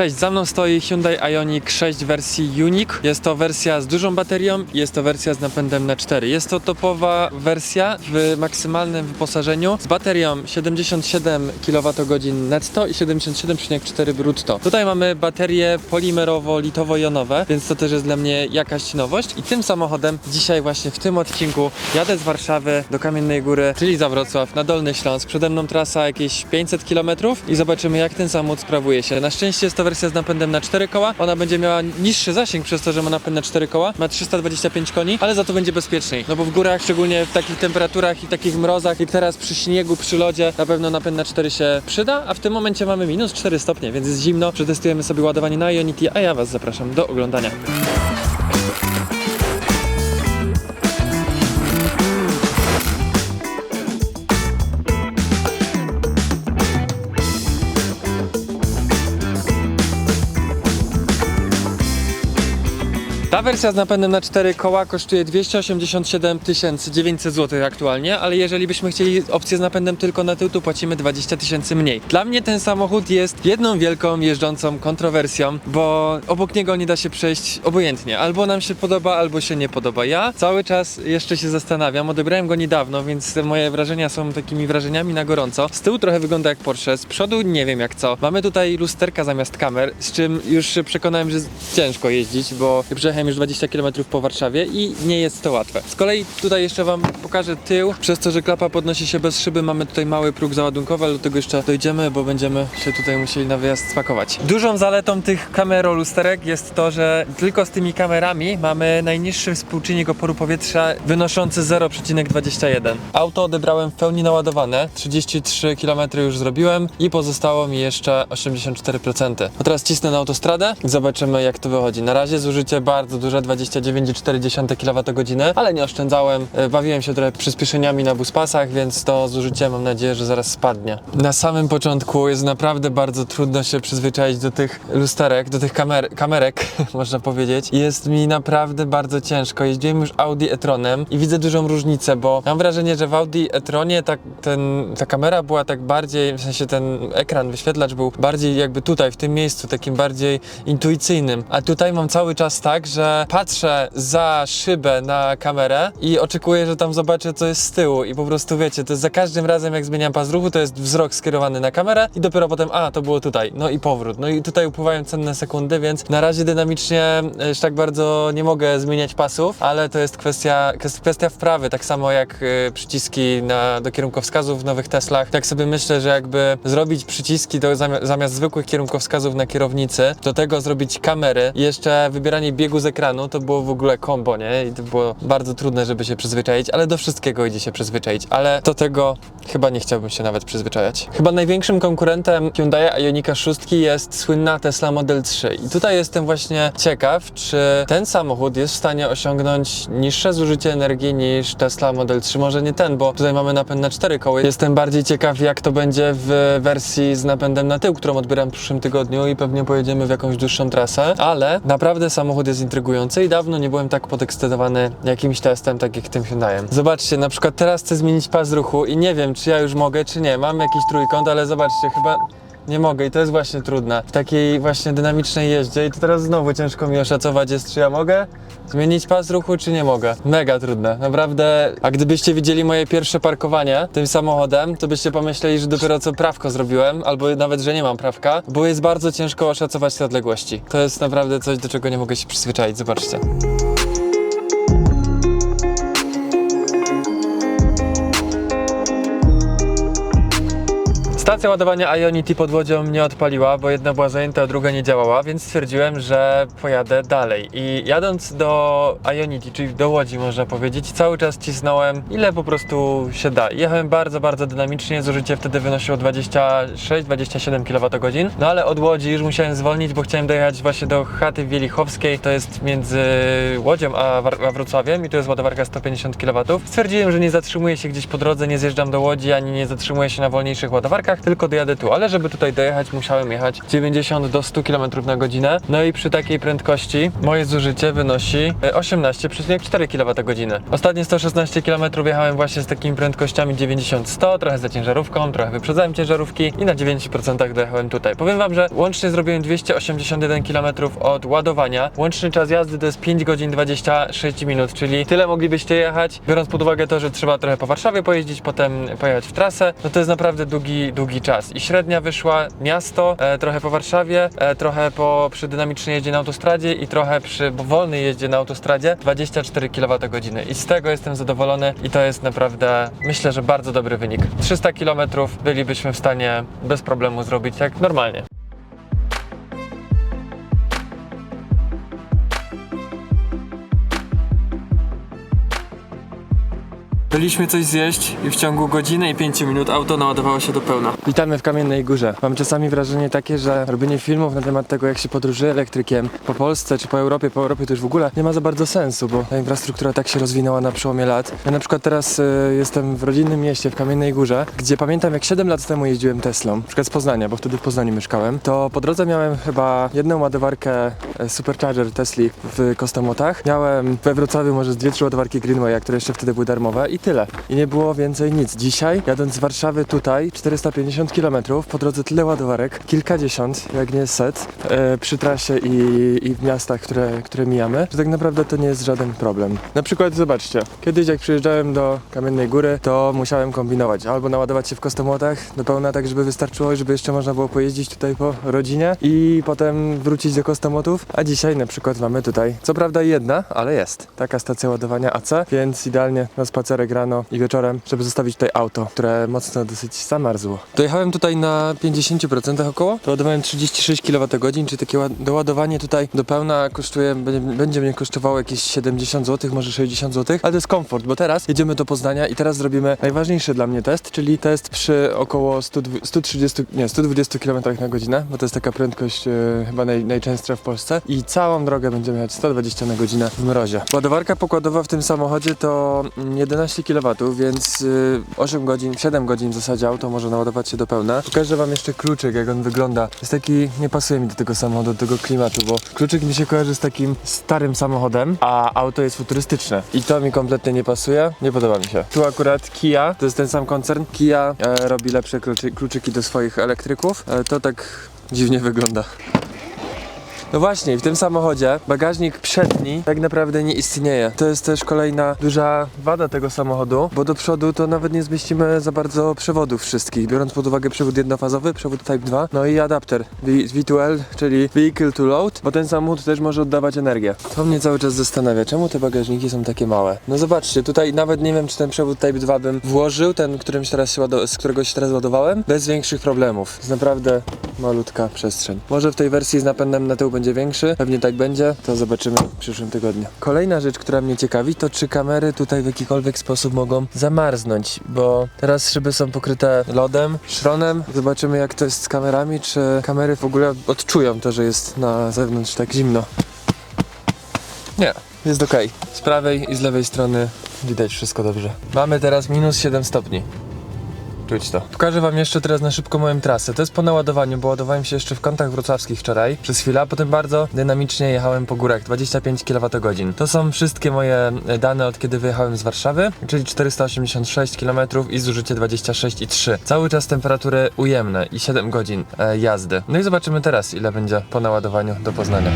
Cześć, za mną stoi Hyundai Ioniq 6 wersji Unique. Jest to wersja z dużą baterią i jest to wersja z napędem na 4. Jest to topowa wersja w maksymalnym wyposażeniu z baterią 77 kWh netto i 77,4 brutto. Tutaj mamy baterie polimerowo-litowo-jonowe, więc to też jest dla mnie jakaś nowość. I tym samochodem dzisiaj właśnie w tym odcinku jadę z Warszawy do Kamiennej Góry, czyli za Wrocław, na Dolny Śląsk. Przede mną trasa jakieś 500 km i zobaczymy jak ten samochód sprawuje się. Na szczęście jest to wersja z napędem na 4 koła. Ona będzie miała niższy zasięg przez to, że ma napęd na 4 koła. Ma 325 koni, ale za to będzie bezpieczniej. No bo w górach, szczególnie w takich temperaturach i takich mrozach, jak teraz przy śniegu, przy lodzie, na pewno napęd na 4 się przyda, a w tym momencie mamy minus 4 stopnie, więc jest zimno. Przetestujemy sobie ładowanie na Ionity, a ja Was zapraszam do oglądania. Wersja z napędem na 4 koła kosztuje 287 900 zł aktualnie, ale jeżeli byśmy chcieli opcję z napędem tylko na tył, to płacimy 20 tysięcy mniej. Dla mnie ten samochód jest jedną wielką jeżdżącą kontrowersją, bo obok niego nie da się przejść obojętnie. Albo nam się podoba, albo się nie podoba. Ja cały czas jeszcze się zastanawiam, odebrałem go niedawno, więc moje wrażenia są takimi wrażeniami na gorąco. Z tyłu trochę wygląda jak Porsche, z przodu nie wiem jak co. Mamy tutaj lusterka zamiast kamer, z czym już się przekonałem, że ciężko jeździć, bo przejechałem już 20 km po Warszawie i nie jest to łatwe. Z kolei tutaj jeszcze wam pokażę tył. Przez to, że klapa podnosi się bez szyby, mamy tutaj mały próg załadunkowy, ale do tego jeszcze dojdziemy, bo będziemy się tutaj musieli na wyjazd spakować. Dużą zaletą tych kamerolusterek jest to, że tylko z tymi kamerami mamy najniższy współczynnik oporu powietrza wynoszący 0,21. Auto odebrałem w pełni naładowane, 33 km już zrobiłem i pozostało mi jeszcze 84%. No teraz cisnę na autostradę i zobaczymy jak to wychodzi. Na razie zużycie bardzo duże, 29,4 kWh, ale nie oszczędzałem. E, Bawiłem się trochę przyspieszeniami na buspasach, więc to zużycie mam nadzieję, że zaraz spadnie. Na samym początku jest naprawdę bardzo trudno się przyzwyczaić do tych lusterek, do tych kamer kamerek, można powiedzieć. Jest mi naprawdę bardzo ciężko. Jeździłem już Audi e-tronem i widzę dużą różnicę, bo mam wrażenie, że w Audi e-tronie ta, ta kamera była tak bardziej, w sensie ten ekran, wyświetlacz był bardziej jakby tutaj, w tym miejscu, takim bardziej intuicyjnym. A tutaj mam cały czas tak, że patrzę za szybę na kamerę i oczekuję, że tam zobaczę, co jest z tyłu. I po prostu wiecie, to jest za każdym razem, jak zmieniam pas ruchu, to jest wzrok skierowany na kamerę i dopiero potem, a to było tutaj. No i powrót. No i tutaj upływają cenne sekundy, więc na razie dynamicznie już tak bardzo nie mogę zmieniać pasów, ale to jest kwestia, kwest- kwestia wprawy, tak samo jak y, przyciski na, do kierunkowskazów w nowych Teslach. Tak sobie myślę, że jakby zrobić przyciski do, zamiast, zamiast zwykłych kierunkowskazów na kierownicy, do tego zrobić kamery i jeszcze wybieranie biegu z ekranu, to było w ogóle kombo, nie? I to było bardzo trudne, żeby się przyzwyczaić, ale do wszystkiego idzie się przyzwyczaić, ale do tego chyba nie chciałbym się nawet przyzwyczajać. Chyba największym konkurentem Hyundai Ionika 6 jest słynna Tesla Model 3 i tutaj jestem właśnie ciekaw, czy ten samochód jest w stanie osiągnąć niższe zużycie energii niż Tesla Model 3, może nie ten, bo tutaj mamy napęd na 4 koły. Jestem bardziej ciekaw, jak to będzie w wersji z napędem na tył, którą odbieram w przyszłym tygodniu i pewnie pojedziemy w jakąś dłuższą trasę, ale naprawdę samochód jest intrygujący i dawno nie byłem tak podekscytowany jakimś testem, tak jak tym Hyundaiem. Zobaczcie, na przykład teraz chcę zmienić pas ruchu i nie wiem, czy ja już mogę, czy nie. Mam jakiś trójkąt, ale zobaczcie, chyba nie mogę i to jest właśnie trudne. W takiej właśnie dynamicznej jeździe i to teraz znowu ciężko mi oszacować jest, czy ja mogę zmienić pas ruchu, czy nie mogę. Mega trudne, naprawdę. A gdybyście widzieli moje pierwsze parkowanie tym samochodem, to byście pomyśleli, że dopiero co prawko zrobiłem, albo nawet, że nie mam prawka, bo jest bardzo ciężko oszacować te odległości. To jest naprawdę coś, do czego nie mogę się przyzwyczaić, zobaczcie. Stacja ładowania Ionity pod Łodzią nie odpaliła, bo jedna była zajęta, a druga nie działała, więc stwierdziłem, że pojadę dalej. I jadąc do Ionity, czyli do Łodzi można powiedzieć, cały czas cisnąłem ile po prostu się da. Jechałem bardzo, bardzo dynamicznie, zużycie wtedy wynosiło 26-27 kWh. No ale od Łodzi już musiałem zwolnić, bo chciałem dojechać właśnie do chaty Wielichowskiej, to jest między Łodzią a, a Wrocławiem i to jest ładowarka 150 kW. Stwierdziłem, że nie zatrzymuję się gdzieś po drodze, nie zjeżdżam do Łodzi, ani nie zatrzymuję się na wolniejszych ładowarkach, tylko dojadę tu, ale żeby tutaj dojechać musiałem jechać 90 do 100 km na godzinę, no i przy takiej prędkości moje zużycie wynosi e, 18,4 kWh. Ostatnie 116 km jechałem właśnie z takimi prędkościami 90-100, trochę za ciężarówką, trochę wyprzedzałem ciężarówki i na 9% dojechałem tutaj. Powiem wam, że łącznie zrobiłem 281 km od ładowania. Łączny czas jazdy to jest 5 godzin 26 minut, czyli tyle moglibyście jechać, biorąc pod uwagę to, że trzeba trochę po Warszawie pojeździć, potem pojechać w trasę, no to jest naprawdę długi, długi czas. I średnia wyszła miasto, e, trochę po Warszawie, e, trochę po przy dynamicznej jeździe na autostradzie i trochę przy wolnej jeździe na autostradzie 24 kWh. I z tego jestem zadowolony i to jest naprawdę, myślę, że bardzo dobry wynik. 300 km bylibyśmy w stanie bez problemu zrobić jak normalnie. Byliśmy coś zjeść i w ciągu godziny i 5 minut auto naładowało się do pełna. Witamy w Kamiennej Górze. Mam czasami wrażenie takie, że robienie filmów na temat tego, jak się podróżuje elektrykiem po Polsce czy po Europie, po Europie to już w ogóle nie ma za bardzo sensu, bo ta infrastruktura tak się rozwinęła na przełomie lat. Ja na przykład teraz y, jestem w rodzinnym mieście w Kamiennej Górze, gdzie pamiętam jak 7 lat temu jeździłem Teslą, na przykład z Poznania, bo wtedy w Poznaniu mieszkałem, to po drodze miałem chyba jedną ładowarkę e, Supercharger Tesli w Kostomotach. Miałem we Wrocławiu może z dwie, trzy ładowarki Greenwaya, które jeszcze wtedy były darmowe i. I nie było więcej nic. Dzisiaj, jadąc z Warszawy tutaj, 450 km, po drodze tyle ładowarek, kilkadziesiąt, jak nie set, e, przy trasie i, i w miastach, które, które mijamy, że tak naprawdę to nie jest żaden problem. Na przykład zobaczcie, kiedyś jak przyjeżdżałem do Kamiennej Góry, to musiałem kombinować, albo naładować się w Kostomłotach do pełna tak, żeby wystarczyło i żeby jeszcze można było pojeździć tutaj po rodzinie i potem wrócić do Kostomłotów, a dzisiaj na przykład mamy tutaj, co prawda jedna, ale jest, taka stacja ładowania AC, więc idealnie na spacerek rano i wieczorem, żeby zostawić tutaj auto, które mocno dosyć zamarzło. Dojechałem tutaj na 50% około, doładowałem 36 kWh, czyli takie doładowanie tutaj do pełna kosztuje, będzie mnie kosztowało jakieś 70 zł, może 60 zł, ale to jest komfort, bo teraz jedziemy do Poznania i teraz zrobimy najważniejszy dla mnie test, czyli test przy około 100, 130, nie, 120 km na godzinę, bo to jest taka prędkość yy, chyba naj, najczęstsza w Polsce i całą drogę będziemy jechać 120 na godzinę w mrozie. Ładowarka pokładowa w tym samochodzie to 11 12 kW, więc y, 8 godzin, 7 godzin w zasadzie auto może naładować się do pełna. Pokażę Wam jeszcze kluczyk, jak on wygląda. Jest taki, nie pasuje mi do tego samochodu, do tego klimatu, bo kluczyk mi się kojarzy z takim starym samochodem, a auto jest futurystyczne. I to mi kompletnie nie pasuje, nie podoba mi się. Tu akurat Kia, to jest ten sam koncern, Kia e, robi lepsze kluczy, kluczyki do swoich elektryków. E, to tak dziwnie wygląda. No właśnie, w tym samochodzie bagażnik przedni tak naprawdę nie istnieje. To jest też kolejna duża wada tego samochodu, bo do przodu to nawet nie zmieścimy za bardzo przewodów wszystkich, biorąc pod uwagę przewód jednofazowy, przewód Type 2, no i adapter V- V2L, czyli Vehicle to Load, bo ten samochód też może oddawać energię. To mnie cały czas zastanawia, czemu te bagażniki są takie małe? No zobaczcie, tutaj nawet nie wiem, czy ten przewód Type 2 bym włożył, ten, którym teraz się z którego się teraz ładowałem, bez większych problemów. Jest naprawdę malutka przestrzeń. Może w tej wersji z napędem na tył będzie większy, pewnie tak będzie, to zobaczymy w przyszłym tygodniu. Kolejna rzecz, która mnie ciekawi, to czy kamery tutaj w jakikolwiek sposób mogą zamarznąć, bo teraz szyby są pokryte lodem, szronem. Zobaczymy jak to jest z kamerami, czy kamery w ogóle odczują to, że jest na zewnątrz tak zimno. Nie, jest ok. Z prawej i z lewej strony widać wszystko dobrze. Mamy teraz minus 7 stopni. To. Pokażę wam jeszcze teraz na szybko moją trasę. To jest po naładowaniu, bo ładowałem się jeszcze w kątach wrocławskich wczoraj przez chwilę, a potem bardzo dynamicznie jechałem po górach, 25 kWh. To są wszystkie moje e, dane od kiedy wyjechałem z Warszawy, czyli 486 km i zużycie 26,3. Cały czas temperatury ujemne i 7 godzin e, jazdy. No i zobaczymy teraz ile będzie po naładowaniu do Poznania.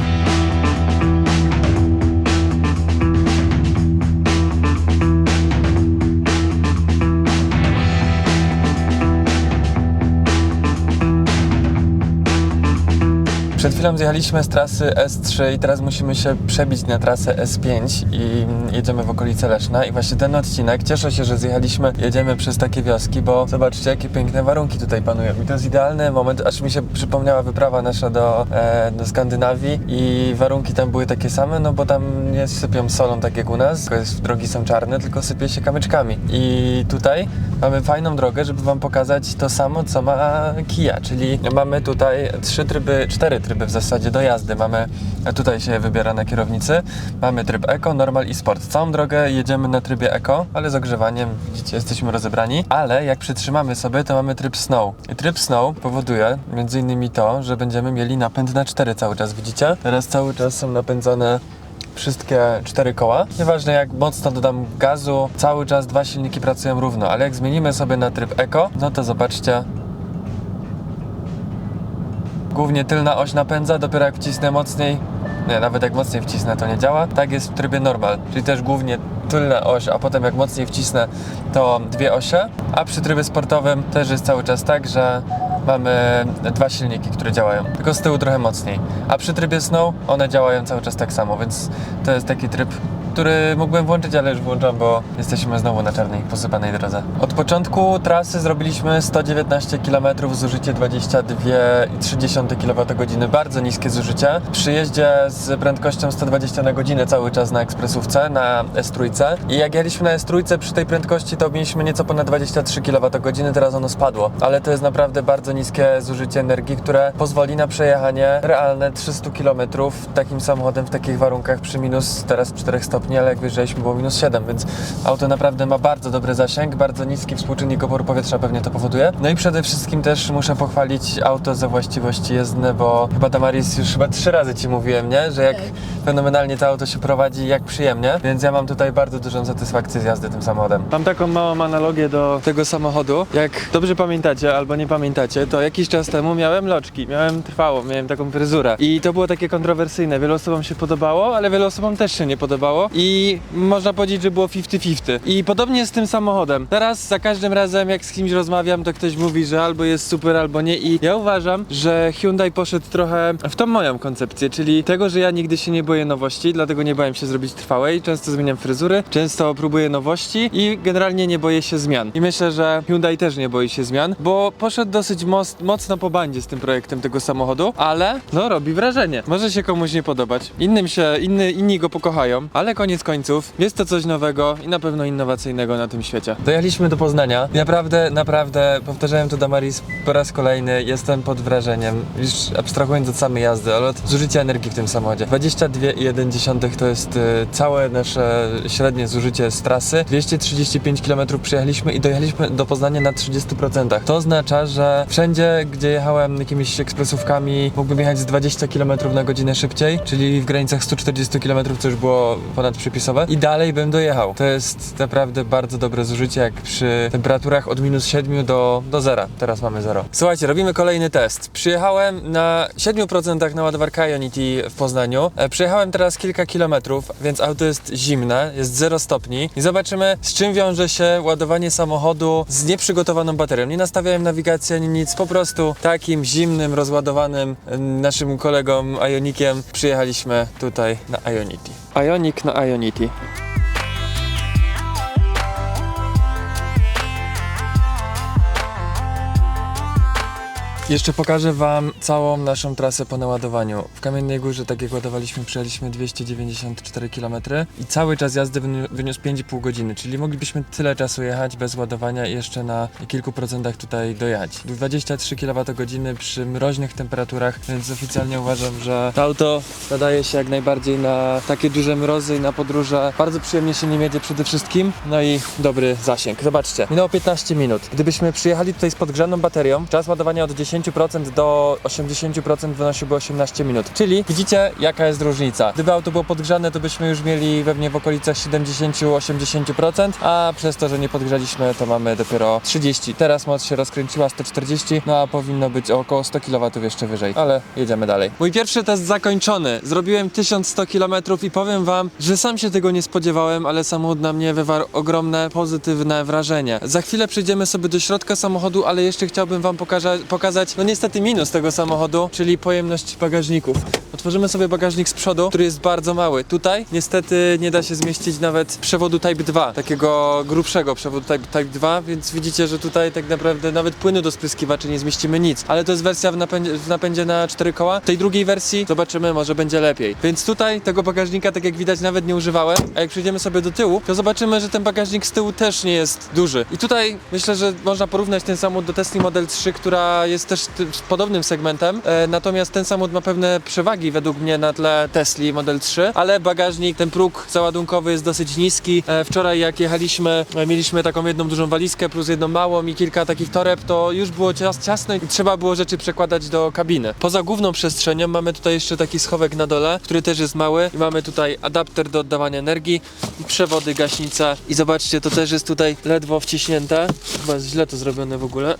Przed chwilą zjechaliśmy z trasy S3 i teraz musimy się przebić na trasę S5 i jedziemy w okolice Leszna. I właśnie ten odcinek, cieszę się, że zjechaliśmy, jedziemy przez takie wioski, bo zobaczcie jakie piękne warunki tutaj panują i to jest idealny moment, aż mi się przypomniała wyprawa nasza do, e, do Skandynawii i warunki tam były takie same, no bo tam nie sypią solą tak jak u nas, tylko jest, drogi są czarne, tylko sypie się kamyczkami. I tutaj mamy fajną drogę, żeby wam pokazać to samo, co ma Kia, czyli mamy tutaj trzy tryby, cztery tryby w zasadzie do jazdy. Mamy, tutaj się wybiera na kierownicy, mamy tryb Eco, Normal i Sport. Całą drogę jedziemy na trybie Eco, ale z ogrzewaniem, widzicie, jesteśmy rozebrani, ale jak przytrzymamy sobie, to mamy tryb Snow. I tryb Snow powoduje między innymi to, że będziemy mieli napęd na cztery cały czas, widzicie? Teraz cały czas są napędzane wszystkie cztery koła. Nieważne jak mocno dodam gazu, cały czas dwa silniki pracują równo, ale jak zmienimy sobie na tryb Eco, no to zobaczcie. Głównie tylna oś napędza, dopiero jak wcisnę mocniej, nie, nawet jak mocniej wcisnę to nie działa. Tak jest w trybie normal, czyli też głównie tylna oś, a potem jak mocniej wcisnę to dwie osie. A przy trybie sportowym też jest cały czas tak, że mamy dwa silniki, które działają, tylko z tyłu trochę mocniej. A przy trybie snow one działają cały czas tak samo, więc to jest taki tryb który mógłbym włączyć, ale już włączam, bo jesteśmy znowu na czarnej, posypanej drodze. Od początku trasy zrobiliśmy 119 km, zużycie 22,3 kWh, bardzo niskie zużycie. Przy jeździe z prędkością 120 na godzinę cały czas na ekspresówce, na S3. I jak jechaliśmy na S3 przy tej prędkości, to mieliśmy nieco ponad 23 kWh, teraz ono spadło. Ale to jest naprawdę bardzo niskie zużycie energii, które pozwoli na przejechanie realne 300 km takim samochodem w takich warunkach przy minus teraz 4 stopni, ale jak wyjeżdżaliśmy było minus 7, więc auto naprawdę ma bardzo dobry zasięg, bardzo niski współczynnik oporu powietrza pewnie to powoduje. No i przede wszystkim też muszę pochwalić auto za właściwości jezdne, bo chyba Damaris już chyba trzy razy Ci mówiłem, nie? Że jak Tak. fenomenalnie to auto się prowadzi, jak przyjemnie, więc ja mam tutaj bardzo dużą satysfakcję z jazdy tym samochodem. Mam taką małą analogię do tego samochodu. Jak dobrze pamiętacie albo nie pamiętacie, to jakiś czas temu miałem loczki, miałem trwało, miałem taką fryzurę i to było takie kontrowersyjne. Wielu osobom się podobało, ale wielu osobom też się nie podobało i można powiedzieć, że było 50-50. I podobnie jest z tym samochodem. Teraz za każdym razem jak z kimś rozmawiam, to ktoś mówi, że albo jest super, albo nie i ja uważam, że Hyundai poszedł trochę w tą moją koncepcję, czyli tego, że ja nigdy się nie boję nowości, dlatego nie bałem się zrobić trwałej, często zmieniam fryzury, często próbuję nowości i generalnie nie boję się zmian. I myślę, że Hyundai też nie boi się zmian, bo poszedł dosyć mocno po bandzie z tym projektem tego samochodu, ale no robi wrażenie. Może się komuś nie podobać, innym się, inny, inni go pokochają, ale koniec końców jest to coś nowego i na pewno innowacyjnego na tym świecie. Dojechaliśmy do Poznania. Naprawdę, naprawdę, powtarzałem to Damaris po raz kolejny, jestem pod wrażeniem, już abstrahując od samej jazdy, ale od zużycia energii w tym samochodzie. 22,1 to jest y, całe nasze średnie zużycie z trasy. 235 km przejechaliśmy i dojechaliśmy do Poznania na 30%. To oznacza, że wszędzie, gdzie jechałem jakimiś ekspresówkami, mógłbym jechać z 20 km na godzinę szybciej, czyli w granicach 140 km, co już było ponad przypisowe i dalej bym dojechał. To jest naprawdę bardzo dobre zużycie, jak przy temperaturach od minus 7 do, do zera. Teraz mamy 0. Słuchajcie, robimy kolejny test. Przyjechałem na 7% na ładowarkę Ionity w Poznaniu. E, Przejechałem teraz kilka kilometrów, więc auto jest zimne, jest 0 stopni i zobaczymy z czym wiąże się ładowanie samochodu z nieprzygotowaną baterią. Nie nastawiałem nawigacji ani nic, po prostu takim zimnym, rozładowanym e, naszym kolegą Ionikiem przyjechaliśmy tutaj na Ionity. Ionic na Ionity. Jeszcze pokażę Wam całą naszą trasę po naładowaniu. W Kamiennej Górze, tak jak ładowaliśmy, przejechaliśmy 294 km i cały czas jazdy wyni- wyniósł 5,5 godziny, czyli moglibyśmy tyle czasu jechać bez ładowania i jeszcze na kilku procentach tutaj dojechać. 23 kWh przy mroźnych temperaturach, więc oficjalnie uważam, że to auto nadaje się jak najbardziej na takie duże mrozy i na podróże. Bardzo przyjemnie się nim jedzie przede wszystkim, no i dobry zasięg. Zobaczcie, minęło 15 minut. Gdybyśmy przyjechali tutaj z podgrzaną baterią, czas ładowania od 10% do 80% wynosiłby 18 minut. Czyli widzicie, jaka jest różnica. Gdyby auto było podgrzane, to byśmy już mieli pewnie w okolicach 70-80%, a przez to, że nie podgrzaliśmy, to mamy dopiero 30. Teraz moc się rozkręciła 140, no a powinno być około 100 kW jeszcze wyżej. Ale jedziemy dalej. Mój pierwszy test zakończony. Zrobiłem 1100 km i powiem wam, że sam się tego nie spodziewałem, ale samochód na mnie wywarł ogromne pozytywne wrażenie. Za chwilę przejdziemy sobie do środka samochodu, ale jeszcze chciałbym wam pokaza- pokazać pokazać, no niestety minus tego samochodu, czyli pojemność bagażników. Otworzymy sobie bagażnik z przodu, który jest bardzo mały. Tutaj niestety nie da się zmieścić nawet przewodu Type 2, takiego grubszego przewodu Type, type 2, więc widzicie, że tutaj tak naprawdę nawet płynu do spryskiwaczy nie zmieścimy nic. Ale to jest wersja w napędzie, w napędzie na 4 koła. W tej drugiej wersji zobaczymy, może będzie lepiej. Więc tutaj tego bagażnika, tak jak widać, nawet nie używałem. A jak przejdziemy sobie do tyłu, to zobaczymy, że ten bagażnik z tyłu też nie jest duży. I tutaj myślę, że można porównać ten samochód do Tesla Model 3, która jest też podobnym segmentem. E, natomiast ten samochód ma pewne przewagi według mnie na tle Tesla Model 3, ale bagażnik, ten próg załadunkowy jest dosyć niski. E, wczoraj jak jechaliśmy, e, mieliśmy taką jedną dużą walizkę plus jedną małą i kilka takich toreb, to już było cias ciasno i trzeba było rzeczy przekładać do kabiny. Poza główną przestrzenią mamy tutaj jeszcze taki schowek na dole, który też jest mały i mamy tutaj adapter do oddawania energii, przewody, gaśnica i zobaczcie, to też jest tutaj ledwo wciśnięte. Chyba jest źle to zrobione w ogóle.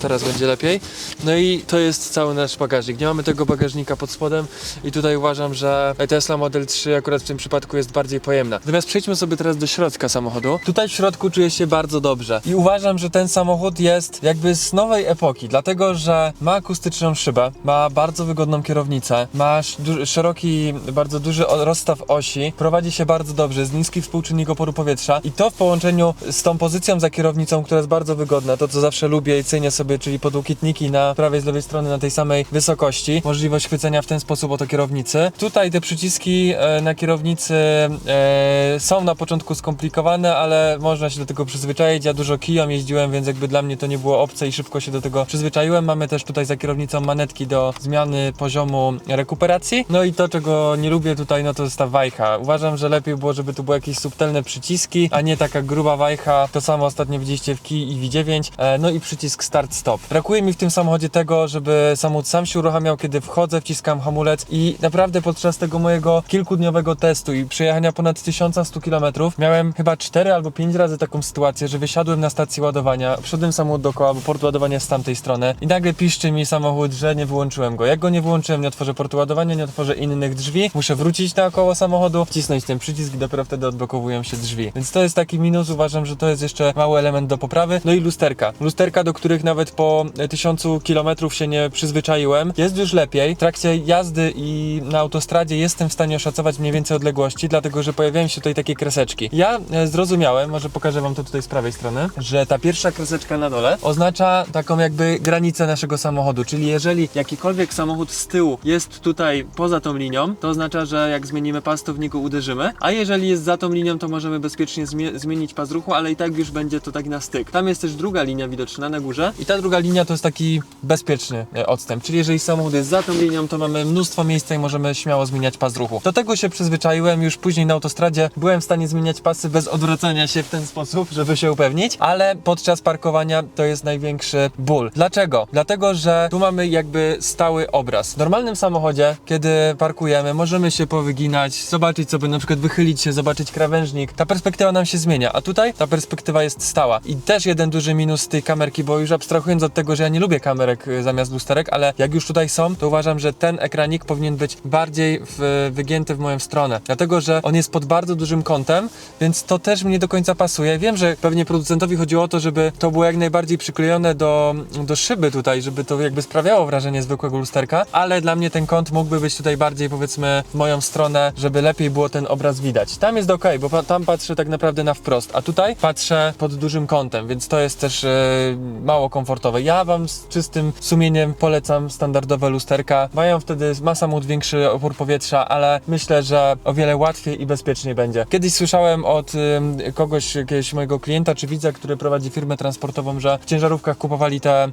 Teraz będzie lepiej. No i to jest cały nasz bagażnik. Nie mamy tego bagażnika pod spodem i tutaj uważam, że Tesla Model 3 akurat w tym przypadku jest bardziej pojemna. Natomiast przejdźmy sobie teraz do środka samochodu. Tutaj w środku czuję się bardzo dobrze i uważam, że ten samochód jest jakby z nowej epoki, dlatego że ma akustyczną szybę, ma bardzo wygodną kierownicę, ma szeroki, bardzo duży rozstaw osi, prowadzi się bardzo dobrze, jest niski współczynnik oporu powietrza i to w połączeniu z tą pozycją za kierownicą, która jest bardzo wygodna, to co zawsze lubię i cenię sobie, czyli podłokietniki na prawej z lewej strony na tej samej wysokości, możliwość chwycenia w ten sposób oto kierownicy. Tutaj te przyciski e, na kierownicy e, są na początku skomplikowane, ale można się do tego przyzwyczaić. Ja dużo kijom jeździłem, więc jakby dla mnie to nie było obce i szybko się do tego przyzwyczaiłem. Mamy też tutaj za kierownicą manetki do zmiany poziomu rekuperacji. No i to, czego nie lubię tutaj, no to jest ta wajcha. Uważam, że lepiej było, żeby tu były jakieś subtelne przyciski, a nie taka gruba wajcha. To samo ostatnio widzieliście w Key i V9. E, no i przycisk start-stop. Brakuje mi w tym samochodzie tego, żeby samochód sam się uruchamiał, kiedy wchodzę, wciskam hamulec i naprawdę podczas tego mojego kilkudniowego testu i przejechania ponad 1100 km miałem chyba 4 albo 5 razy taką sytuację, że wysiadłem na stacji ładowania, wszedłem samochód dookoła, bo port ładowania jest z tamtej strony i nagle piszczy mi samochód, że nie wyłączyłem go. Jak go nie wyłączyłem, nie otworzę portu ładowania, nie otworzę innych drzwi, muszę wrócić naokoło samochodu, wcisnąć ten przycisk i dopiero wtedy odblokowują się drzwi. Więc to jest taki minus, uważam, że to jest jeszcze mały element do poprawy. No i lusterka. Lusterka, do których nawet po 1000 km się nie przyzwyczaiłem. Jest już lepiej. W trakcie jazdy i na autostradzie jestem w stanie oszacować mniej więcej odległości, dlatego że pojawiają się tutaj takie kreseczki. Ja e, zrozumiałem, może pokażę wam to tutaj z prawej strony, że ta pierwsza kreseczka na dole oznacza taką jakby granicę naszego samochodu, czyli jeżeli jakikolwiek samochód z tyłu jest tutaj poza tą linią, to oznacza, że jak zmienimy pas, to w niego uderzymy, a jeżeli jest za tą linią, to możemy bezpiecznie zmie- zmienić pas ruchu, ale i tak już będzie to tak na styk. Tam jest też druga linia widoczna na górze i ta druga linia to jest taki bezpieczny e, odstęp, czyli jeżeli samochód jest za tą linią, to mamy mnóstwo miejsca i możemy śmiało zmieniać pas ruchu. Do tego się przyzwyczaiłem, już później na autostradzie byłem w stanie zmieniać pasy bez odwracania się w ten sposób, żeby się upewnić, ale podczas parkowania to jest największy ból. Dlaczego? Dlatego, że tu mamy jakby stały obraz. W normalnym samochodzie, kiedy parkujemy, możemy się powyginać, zobaczyć sobie, na przykład wychylić się, zobaczyć krawężnik. Ta perspektywa nam się zmienia, a tutaj ta perspektywa jest stała. I też jeden duży minus tej kamerki, bo już abstrahując od tego, że ja nie lubię kamerek y, zamiast lusterek, ale jak już tutaj są, to uważam, że ten ekranik powinien być bardziej w, wygięty w moją stronę. Dlatego, że on jest pod bardzo dużym kątem, więc to też mi nie do końca pasuje. Wiem, że pewnie producentowi chodziło o to, żeby to było jak najbardziej przyklejone do, do szyby tutaj, żeby to jakby sprawiało wrażenie zwykłego lusterka, ale dla mnie ten kąt mógłby być tutaj bardziej powiedzmy w moją stronę, żeby lepiej było ten obraz widać. Tam jest ok, bo pa- tam patrzę tak naprawdę na wprost, a tutaj patrzę pod dużym kątem, więc to jest też e, mało komfortowe. Ja wam z czystym sumieniem polecam standardowe lusterka. Mają wtedy, ma samochód większy opór powietrza, ale myślę, że o wiele łatwiej i bezpieczniej będzie. Kiedyś słyszałem od ym, kogoś, jakiegoś mojego klienta czy widza, który prowadzi firmę transportową, że w ciężarówkach kupowali te, e,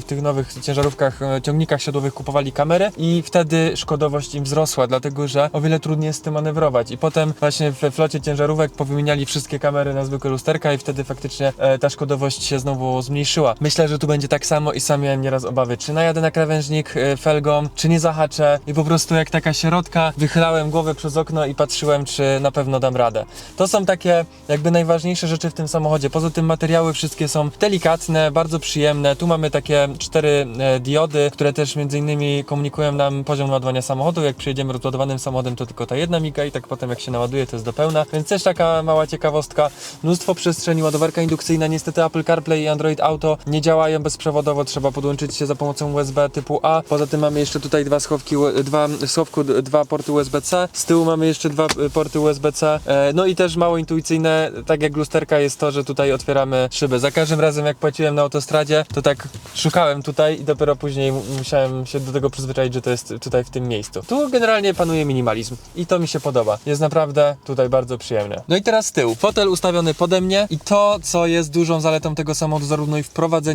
w tych nowych ciężarówkach, e, ciągnikach siodłowych kupowali kamery i wtedy szkodowość im wzrosła, dlatego że o wiele trudniej jest z tym manewrować. I potem właśnie we flocie ciężarówek powymieniali wszystkie kamery na zwykłe lusterka i wtedy faktycznie e, ta szkodowość się znowu zmniejszyła. Myślę, że tu będzie tak samo i sam miałem nieraz obawy, czy najadę na krawężnik e, felgą, czy nie zahaczę i po prostu jak taka środka wychylałem głowę przez okno i patrzyłem, czy na pewno dam radę. To są takie jakby najważniejsze rzeczy w tym samochodzie. Poza tym materiały wszystkie są delikatne, bardzo przyjemne. Tu mamy takie cztery e, diody, które też między innymi komunikują nam poziom ładowania samochodu. Jak przyjedziemy rozładowanym samochodem, to tylko ta jedna miga i tak potem jak się naładuje, to jest do pełna. Więc też taka mała ciekawostka. Mnóstwo przestrzeni, ładowarka indukcyjna. Niestety Apple CarPlay i Android Auto nie działają bezprzewodowo, trzeba podłączyć się za pomocą USB typu A. Poza tym mamy jeszcze tutaj dwa schowki, dwa, schowku dwa porty USB-C. Z tyłu mamy jeszcze dwa y, porty USB-C. E, No i też mało intuicyjne, tak jak lusterka jest to, że tutaj otwieramy szybę. Za każdym razem jak płaciłem na autostradzie, to tak szukałem tutaj i dopiero później mu- musiałem się do tego przyzwyczaić, że to jest tutaj w tym miejscu. Tu generalnie panuje minimalizm i to mi się podoba. Jest naprawdę tutaj bardzo przyjemne. No i teraz z tyłu. Fotel ustawiony pode mnie i to, co jest dużą zaletą tego samochodu, zarówno i w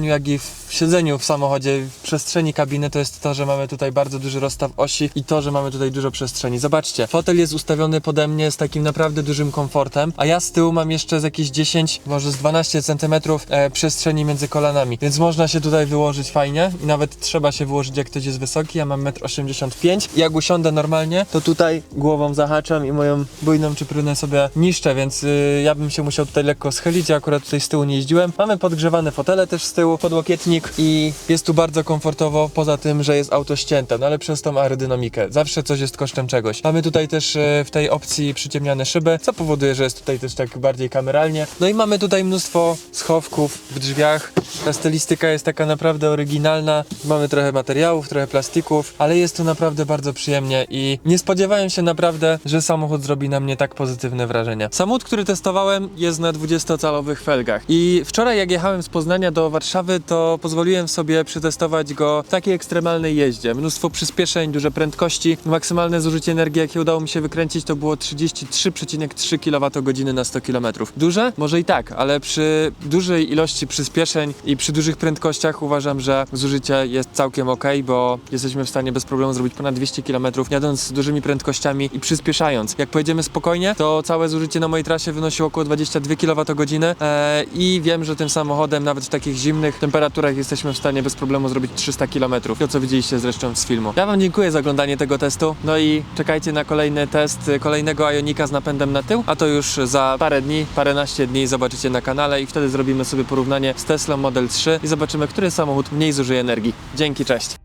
jak i w siedzeniu w samochodzie, w przestrzeni kabiny, to jest to, że mamy tutaj bardzo duży rozstaw osi i to, że mamy tutaj dużo przestrzeni. Zobaczcie, fotel jest ustawiony pode mnie z takim naprawdę dużym komfortem, a ja z tyłu mam jeszcze z jakieś 10, może z 12 cm e, przestrzeni między kolanami, więc można się tutaj wyłożyć fajnie i nawet trzeba się wyłożyć, jak ktoś jest wysoki. Ja mam 1,85 m. Jak usiądę normalnie, to tutaj głową zahaczam i moją bujną czyprynę sobie niszczę, więc y, ja bym się musiał tutaj lekko schylić. Ja akurat tutaj z tyłu nie jeździłem. Mamy podgrzewane fotele też z tyłu, podłokietnik i jest tu bardzo komfortowo, poza tym, że jest auto ścięte, no ale przez tą aerodynamikę. Zawsze coś jest kosztem czegoś. Mamy tutaj też y, w tej opcji przyciemniane szyby, co powoduje, że jest tutaj też tak bardziej kameralnie. No i mamy tutaj mnóstwo schowków w drzwiach. Ta stylistyka jest taka naprawdę oryginalna. Mamy trochę materiałów, trochę plastików, ale jest tu naprawdę bardzo przyjemnie i nie spodziewałem się naprawdę, że samochód zrobi na mnie tak pozytywne wrażenie. Samochód, który testowałem jest na 20-calowych felgach i wczoraj jak jechałem z Poznania do Warszawy, to pozwoliłem sobie przetestować go w takiej ekstremalnej jeździe. Mnóstwo przyspieszeń, duże prędkości. Maksymalne zużycie energii, jakie udało mi się wykręcić, to było 33,3 kWh na 100 km. Duże? Może i tak, ale przy dużej ilości przyspieszeń i przy dużych prędkościach uważam, że zużycie jest całkiem ok, bo jesteśmy w stanie bez problemu zrobić ponad 200 km jadąc z dużymi prędkościami i przyspieszając. Jak pojedziemy spokojnie, to całe zużycie na mojej trasie wynosiło około 22 kWh e, i wiem, że tym samochodem nawet w takich zimnych temperaturach jesteśmy w stanie bez problemu zrobić 300 km. To co widzieliście zresztą z filmu. Ja wam dziękuję za oglądanie tego testu, no i czekajcie na kolejny test y, kolejnego Ionika z napędem na tył, a to już za parę dni, paręnaście dni zobaczycie na kanale i wtedy zrobimy sobie porównanie z Tesla Model 3 i zobaczymy, który samochód mniej zużyje energii. Dzięki, cześć!